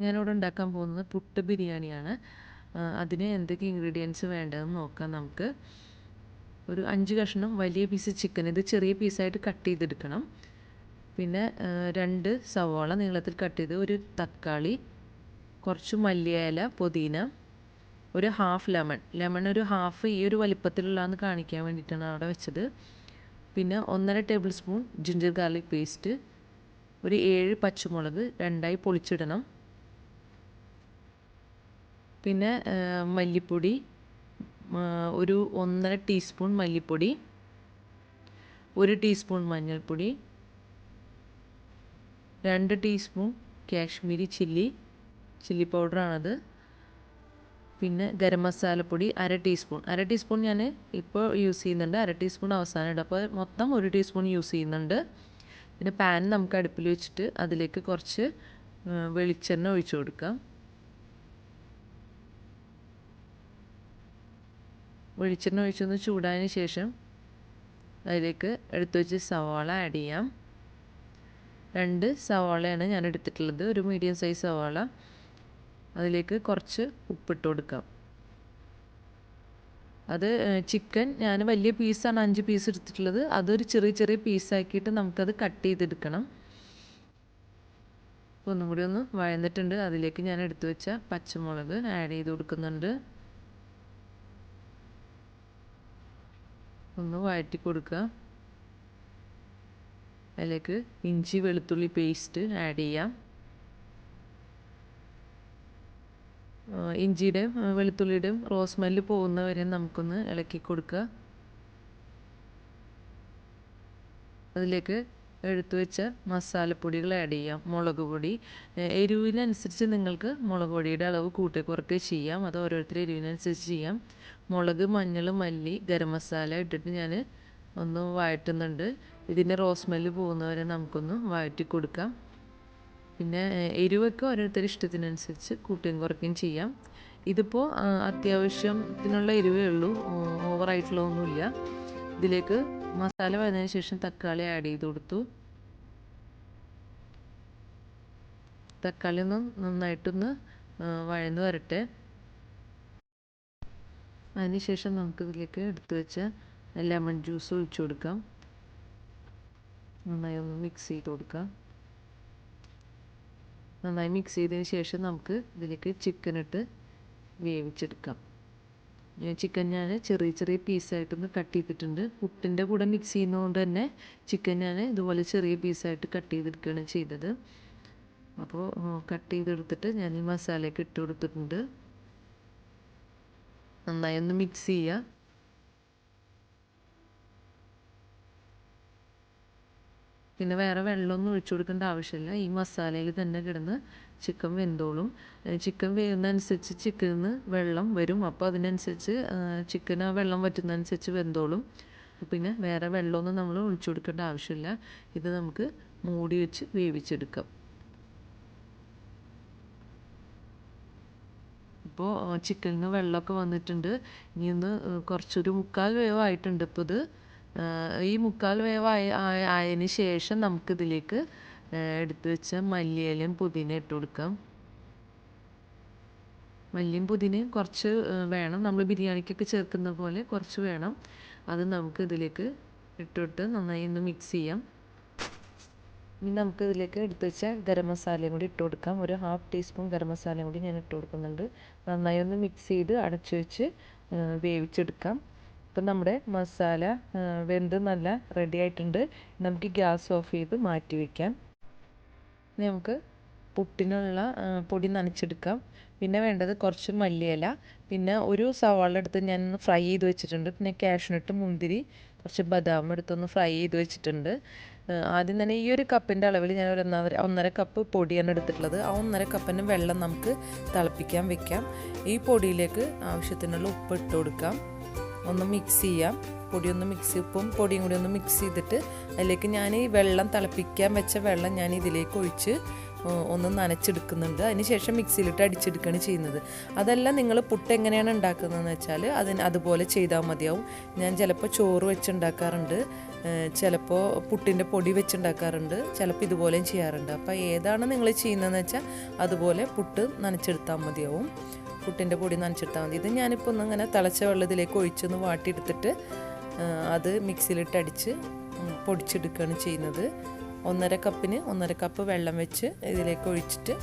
ഞാനിവിടെ ഉണ്ടാക്കാൻ പോകുന്നത് പുട്ട് ബിരിയാണിയാണ്. അതിന് എന്തൊക്കെ ഇൻഗ്രീഡിയൻസ് വേണ്ടതെന്ന് നോക്കാം നമുക്ക്. ഒരു അഞ്ച് കഷ്ണം വലിയ പീസ് ചിക്കൻ ഇത് ചെറിയ പീസായിട്ട് കട്ട് ചെയ്തെടുക്കണം. പിന്നെ രണ്ട് സവോള നീളത്തിൽ കട്ട് ചെയ്ത് ഒരു തക്കാളി കുറച്ച് മല്ലിയില പുതിന ഒരു ഹാഫ് ലെമൺ ലെമൺ ഒരു ഹാഫ് ഈ ഒരു വലിപ്പത്തിലുള്ളതെന്ന് കാണിക്കാൻ വേണ്ടിയിട്ടാണ് അവിടെ വെച്ചത്. പിന്നെ ഒന്നര table spoon ginger garlic paste ഒരു ഏഴ് പച്ചമുളക് രണ്ടായി പൊളിച്ചിടണം. പിന്നെ മല്ലിപ്പൊടി ഒരു ഒന്നര ടീസ്പൂൺ മല്ലിപ്പൊടി ഒരു ടീസ്പൂൺ മഞ്ഞൾപ്പൊടി രണ്ട് ടീസ്പൂൺ കാശ്മീരി ചില്ലി ചില്ലി പൗഡറാണത് പിന്നെ ഗരം മസാലപ്പൊടി അര ടീസ്പൂൺ. അര ടീസ്പൂൺ ഞാൻ ഇപ്പോൾ യൂസ് ചെയ്യുന്നുണ്ട്. അര ടീസ്പൂൺ അവസാനം ഇടും. അപ്പോൾ മൊത്തം ഒരു ടീസ്പൂൺ യൂസ് ചെയ്യുന്നുണ്ട്. പിന്നെ പാൻ നമുക്ക് അടുപ്പിൽ വെച്ചിട്ട് അതിലേക്ക് കുറച്ച് വെളിച്ചെണ്ണ ഒഴിച്ചു കൊടുക്കാം. വെളിച്ചെണ്ണ ഒഴിച്ചൊന്ന് ചൂടായതിന് ശേഷം അതിലേക്ക് എടുത്തു വെച്ച് സവാള ആഡ് ചെയ്യാം. രണ്ട് സവാളയാണ് ഞാൻ എടുത്തിട്ടുള്ളത്. ഒരു മീഡിയം സൈസ് സവാള. അതിലേക്ക് കുറച്ച് ഉപ്പിട്ട് കൊടുക്കാം. അത് ചിക്കൻ ഞാൻ വലിയ പീസാണ് അഞ്ച് പീസ് എടുത്തിട്ടുള്ളത്. അതൊരു ചെറിയ ചെറിയ പീസാക്കിയിട്ട് നമുക്കത് കട്ട് ചെയ്തെടുക്കണം. അപ്പോൾ ഒന്നും കൂടി ഒന്ന് വഴന്നിട്ടുണ്ട്. അതിലേക്ക് ഞാൻ എടുത്തു വെച്ച പച്ചമുളക് ആഡ് ചെയ്ത് കൊടുക്കുന്നുണ്ട്. ഒന്ന് വഴറ്റി കൊടുക്കുക. അതിലേക്ക് ഇഞ്ചി വെളുത്തുള്ളി പേസ്റ്റ് ആഡ് ചെയ്യാം. ഇഞ്ചിയുടെ വെളുത്തുള്ളിയുടെയും റോസ് സ്മെല്ല് പോകുന്നവരെ നമുക്കൊന്ന് ഇളക്കി കൊടുക്കുക. അതിലേക്ക് എടുത്തു വെച്ച മസാലപ്പൊടികൾ ആഡ് ചെയ്യാം. മുളക് പൊടി. എരിവിനനുസരിച്ച് നിങ്ങൾക്ക് മുളക് പൊടിയുടെ അളവ് കൂട്ടി കുറയ്ക്കുക ചെയ്യാം. അത് ഓരോരുത്തരുടെ എരിവിനനുസരിച്ച് ചെയ്യാം. മുളക് മഞ്ഞൾ മല്ലി ഗരം മസാല ഇട്ടിട്ട് ഞാൻ ഒന്ന് വഴറ്റുന്നുണ്ട്. ഇതിന്റെ റോസ് സ്മെല്ല് പോകുന്നവരെ നമുക്കൊന്ന് വഴറ്റി കൊടുക്കാം. പിന്നെ എരിവൊക്കെ ഓരോരുത്തരുടെ ഇഷ്ടത്തിനനുസരിച്ച് കൂട്ടുകയും കുറയ്ക്കുകയും ചെയ്യാം. ഇതിപ്പോൾ അത്യാവശ്യത്തിനുള്ള എരിവേ ഉള്ളൂ. ഓവറായിട്ടുള്ള ഓവറായിട്ടുള്ളതൊന്നുമില്ല ഇതിലേക്ക് മസാല വന്നതിന് ശേഷം തക്കാളി ആഡ് ചെയ്ത് കൊടുത്തു. തക്കാളി ഒന്ന് നന്നായിട്ടൊന്ന് വഴന്ന് വരട്ടെ. അതിനുശേഷം നമുക്ക് ഇതിലേക്ക് എടുത്തു വെച്ച ലെമൺ ജ്യൂസ് ഒഴിച്ചു കൊടുക്കാം. നന്നായി ഒന്ന് മിക്സ് ചെയ്ത് കൊടുക്കാം. നന്നായി മിക്സ് ചെയ്തതിന് ശേഷം നമുക്ക് ഇതിലേക്ക് ചിക്കൻ ഇട്ട് വേവിച്ചെടുക്കാം. ചിക്കൻ ഞാൻ ചെറിയ ചെറിയ പീസായിട്ടൊന്ന് കട്ട് ചെയ്തിട്ടുണ്ട്. പുട്ടിന്റെ കൂടെ മിക്സ് ചെയ്യുന്നതുകൊണ്ട് തന്നെ ചിക്കൻ ഞാൻ ഇതുപോലെ ചെറിയ പീസായിട്ട് കട്ട് ചെയ്തെടുക്കുകയാണ് ചെയ്തത്. അപ്പോൾ കട്ട് ചെയ്തെടുത്തിട്ട് ഞാൻ ഈ മസാലയൊക്കെ ഇട്ട് കൊടുത്തിട്ടുണ്ട്. നന്നായി ഒന്ന് മിക്സ് ചെയ്യുക പിന്നെ വേറെ വെള്ളമൊന്നും ഒഴിച്ചു കൊടുക്കേണ്ട ആവശ്യമില്ല. ഈ മസാലയിൽ തന്നെ കിടന്ന് ചിക്കൻ വെന്തോളും. ചിക്കൻ വേവുന്നതനുസരിച്ച് ചിക്കനിൽ നിന്ന് വെള്ളം വരും. അപ്പോൾ അതിനനുസരിച്ച് ചിക്കൻ ആ വെള്ളം വറ്റുന്നതനുസരിച്ച് വെന്തോളും. പിന്നെ വേറെ വെള്ളമൊന്നും നമ്മൾ ഒഴിച്ചു കൊടുക്കേണ്ട ആവശ്യമില്ല. ഇത് നമുക്ക് മൂടി വെച്ച് വേവിച്ചെടുക്കാം. ഇപ്പോൾ ചിക്കനിൽ നിന്ന് വെള്ളമൊക്കെ വന്നിട്ടുണ്ട്. ഇനി ഒന്ന് കുറച്ചൊരു മുക്കാൽ വേവായിട്ടുണ്ട്. ഇപ്പോൾ ഇത് ഈ മുക്കാൽ വേവായ ആയതിന് ശേഷം നമുക്കിതിലേക്ക് എടുത്തു വെച്ച മല്ലിയിലയും പുതിന ഇട്ട് കൊടുക്കാം. മല്ലിയും പുതിനയും കുറച്ച് വേണം. നമ്മൾ ബിരിയാണിക്കൊക്കെ ചേർക്കുന്ന പോലെ കുറച്ച് വേണം. അത് നമുക്ക് ഇതിലേക്ക് ഇട്ടിട്ട് നന്നായി ഒന്ന് മിക്സ് ചെയ്യാം. ഇനി നമുക്ക് ഇതിലേക്ക് എടുത്ത് വെച്ച ഗരം മസാലയും കൂടി ഇട്ട് കൊടുക്കാം. ഒരു ഹാഫ് ടീസ്പൂൺ ഗരം മസാലയും കൂടി ഞാൻ ഇട്ട് കൊടുക്കുന്നുണ്ട്. നന്നായി ഒന്ന് മിക്സ് ചെയ്ത് അടച്ചു വെച്ച് വേവിച്ചെടുക്കാം. ഇപ്പം നമ്മുടെ മസാല വെന്ത് നല്ല റെഡി ആയിട്ടുണ്ട്. നമുക്ക് ഗ്യാസ് ഓഫ് ചെയ്ത് മാറ്റി വയ്ക്കാം ഇനി നമുക്ക് പുട്ടിനുള്ള പൊടി നനച്ചെടുക്കാം. പിന്നെ വേണ്ടത് കുറച്ച് മല്ലിയില. പിന്നെ ഒരു സവാള എടുത്ത് ഞാൻ ഫ്രൈ ചെയ്ത് വെച്ചിട്ടുണ്ട്. പിന്നെ കാഷ്നട്ട് മുന്തിരി കുറച്ച് ബദാം എടുത്തൊന്ന് ഫ്രൈ ചെയ്ത് വെച്ചിട്ടുണ്ട്. ആദ്യം തന്നെ ഈ ഒരു കപ്പിന്റെ അളവിൽ ഞാൻ ഒരു ഒന്നര ഒന്നര കപ്പ് പൊടിയാണ് എടുത്തിട്ടുള്ളത്. ആ ഒന്നര കപ്പിന് വെള്ളം നമുക്ക് തിളപ്പിക്കാൻ വെക്കാം. ഈ പൊടിയിലേക്ക് ആവശ്യത്തിനുള്ള ഉപ്പ് ഇട്ട് കൊടുക്കാം. ഒന്ന് മിക്സ് ചെയ്യാം. പൊടി ഒന്ന് മിക്സ് ഉപ്പും പൊടിയും കൂടി ഒന്ന് മിക്സ് ചെയ്തിട്ട് അതിലേക്ക് ഞാൻ ഈ വെള്ളം തിളപ്പിക്കാൻ വെച്ച വെള്ളം ഞാൻ ഇതിലേക്ക് ഒഴിച്ച് ഒന്ന് നനച്ചെടുക്കുന്നുണ്ട്. അതിനുശേഷം മിക്സിയിലിട്ട് അടിച്ചെടുക്കുകയാണ് ചെയ്യുന്നത്. അതെല്ലാം നിങ്ങൾ പുട്ട് എങ്ങനെയാണ് ഉണ്ടാക്കുന്നതെന്ന് വെച്ചാൽ അതിന് അതുപോലെ ചെയ്താൽ മതിയാവും. ഞാൻ ചിലപ്പോൾ ചോറ് വെച്ചുണ്ടാക്കാറുണ്ട് ചിലപ്പോൾ പുട്ടിന്റെ പൊടി വെച്ചുണ്ടാക്കാറുണ്ട് ചിലപ്പോൾ ഇതുപോലെയും ചെയ്യാറുണ്ട്. അപ്പോൾ ഏതാണ് നിങ്ങൾ ചെയ്യുന്നതെന്ന് വെച്ചാൽ അതുപോലെ പുട്ട് നനച്ചെടുത്താൽ മതിയാവും. പുട്ടിന്റെ പൊടി നനച്ചെടുത്താൽ മതി. ഇത് ഞാനിപ്പോൾ ഒന്നിങ്ങനെ തിളച്ച വെള്ളത്തിലേക്ക് ഒഴിച്ചൊന്ന് വാട്ടിയെടുത്തിട്ട് അത് മിക്സിയിലിട്ടടിച്ച് പൊടിച്ചെടുക്കുകയാണ് ചെയ്യുന്നത്. ഒന്നര കപ്പിന് ഒന്നര കപ്പ് വെള്ളം വെച്ച് ഇതിലേക്ക് ഒഴിച്ചിട്ട്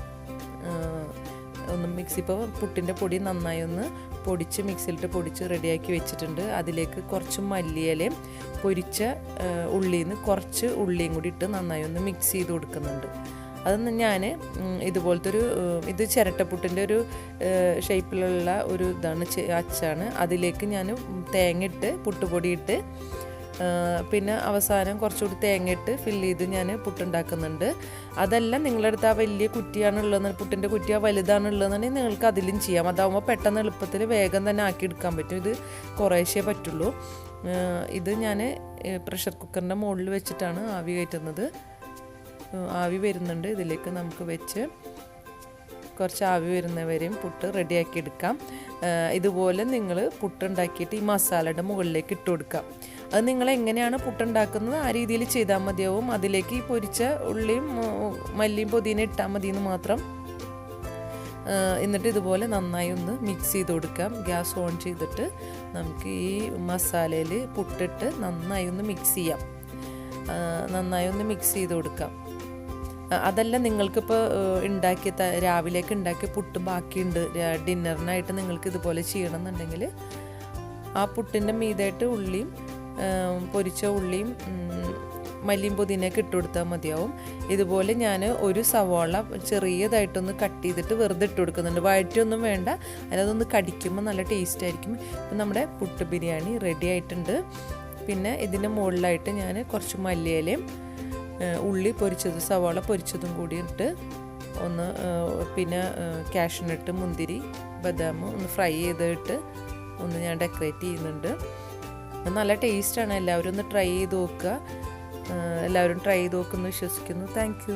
ഒന്ന് മിക്സി ഇപ്പോൾ പുട്ടിന്റെ പൊടി നന്നായി ഒന്ന് പൊടിച്ച് മിക്സിയിലിട്ട് പൊടിച്ച് റെഡിയാക്കി വെച്ചിട്ടുണ്ട്. അതിലേക്ക് കുറച്ച് മല്ലിയിലയും പൊരിച്ച ഉള്ളിയിൽ നിന്ന് കുറച്ച് ഉള്ളിയും കൂടി ഇട്ട് നന്നായി ഒന്ന് മിക്സ് ചെയ്ത് കൊടുക്കുന്നുണ്ട്. അതൊന്ന് ഞാൻ ഇതുപോലത്തെ ഒരു ഇത് ചിരട്ടപ്പുട്ടിന്റെ ഒരു ഷേപ്പിലുള്ള ഒരു ഇതാണ് അച്ചാണ്. അതിലേക്ക് ഞാൻ തേങ്ങ ഇട്ട് പുട്ടുപൊടിയിട്ട് പിന്നെ അവസാനം കുറച്ചുകൂടി തേങ്ങ ഇട്ട് ഫില്ല് ചെയ്ത് ഞാൻ പുട്ടുണ്ടാക്കുന്നുണ്ട്. അതെല്ലാം നിങ്ങളുടെ അടുത്ത് ആ വലിയ കുറ്റിയാണുള്ളതെന്ന് പുട്ടിന്റെ കുറ്റി ആ വലുതാണുള്ളതെന്നുണ്ടെങ്കിൽ നിങ്ങൾക്ക് അതിലും ചെയ്യാം. അതാവുമ്പോൾ പെട്ടെന്ന് എളുപ്പത്തിൽ വേഗം തന്നെ ആക്കി എടുക്കാൻ പറ്റും. ഇത് കുറേശ്ശേ പറ്റുള്ളൂ. ഇത് ഞാൻ പ്രഷർ കുക്കറിന്റെ മുകളിൽ വെച്ചിട്ടാണ് ആവി കയറ്റുന്നത്. ആവി വരുന്നുണ്ട്. ഇതിലേക്ക് നമുക്ക് വെച്ച് കുറച്ച് ആവി വരുന്നവരെയും പുട്ട് റെഡിയാക്കി എടുക്കാം. ഇതുപോലെ നിങ്ങൾ പുട്ടുണ്ടാക്കിയിട്ട് ഈ മസാലയുടെ മുകളിലേക്ക് ഇട്ട് കൊടുക്കാം. അത് നിങ്ങൾ എങ്ങനെയാണ് പുട്ടുണ്ടാക്കുന്നത് ആ രീതിയിൽ ചെയ്താൽ മതിയാവും. അതിലേക്ക് ഈ പൊരിച്ച ഉള്ളിയും മല്ലിയും പൊതിന ഇട്ടാൽ മതി എന്ന് മാത്രം എന്നിട്ട് ഇതുപോലെ നന്നായി ഒന്ന് മിക്സ് ചെയ്ത് കൊടുക്കാം. ഗ്യാസ് ഓൺ ചെയ്തിട്ട് നമുക്ക് ഈ മസാലയിൽ പുട്ടിട്ട് നന്നായി ഒന്ന് മിക്സ് ചെയ്യാം. നന്നായി ഒന്ന് മിക്സ് ചെയ്ത് കൊടുക്കാം. അതല്ല നിങ്ങൾക്കിപ്പോൾ ഉണ്ടാക്കിയ ത- രാവിലേക്ക് ഉണ്ടാക്കിയ പുട്ട് ബാക്കിയുണ്ട്. ഡിന്നറിനായിട്ട് നിങ്ങൾക്ക് ഇതുപോലെ ചെയ്യണമെന്നുണ്ടെങ്കിൽ ആ പുട്ടിന്റെ മീതായിട്ട് ഉള്ളിയും പൊരിച്ച ഉള്ളിയും മല്ലിയും പുതിനയൊക്കെ ഇട്ട് കൊടുത്താൽ മതിയാവും. ഇതുപോലെ ഞാൻ ഒരു സവോള ചെറിയതായിട്ടൊന്ന് കട്ട് ചെയ്തിട്ട് വെറുതെ ഇട്ട് കൊടുക്കുന്നുണ്ട്. വഴറ്റൊന്നും വേണ്ട. അതിനതൊന്ന് കടിക്കുമ്പോൾ നല്ല ടേസ്റ്റ് ആയിരിക്കും. ഇപ്പം നമ്മുടെ പുട്ട് ബിരിയാണി റെഡി ആയിട്ടുണ്ട്. പിന്നെ ഇതിന്റെ മുകളിലായിട്ട് ഞാൻ കുറച്ച് മല്ലിയിലയും ഉള്ളി പൊരിച്ചത് സവാള പൊരിച്ചതും കൂടി ഇട്ട് ഒന്ന് പിന്നെ കാഷ്നട്ട് മുന്തിരി ബദാം ഒന്ന് ഫ്രൈ ചെയ്തിട്ട് ഒന്ന് ഞാൻ ഡെക്കറേറ്റ് ചെയ്യുന്നുണ്ട്. നല്ല ടേസ്റ്റാണ്. എല്ലാവരും ഒന്ന് ട്രൈ ചെയ്ത് നോക്കുക. എല്ലാവരും ട്രൈ ചെയ്ത് നോക്കുമെന്ന് വിശ്വസിക്കുന്നു. താങ്ക്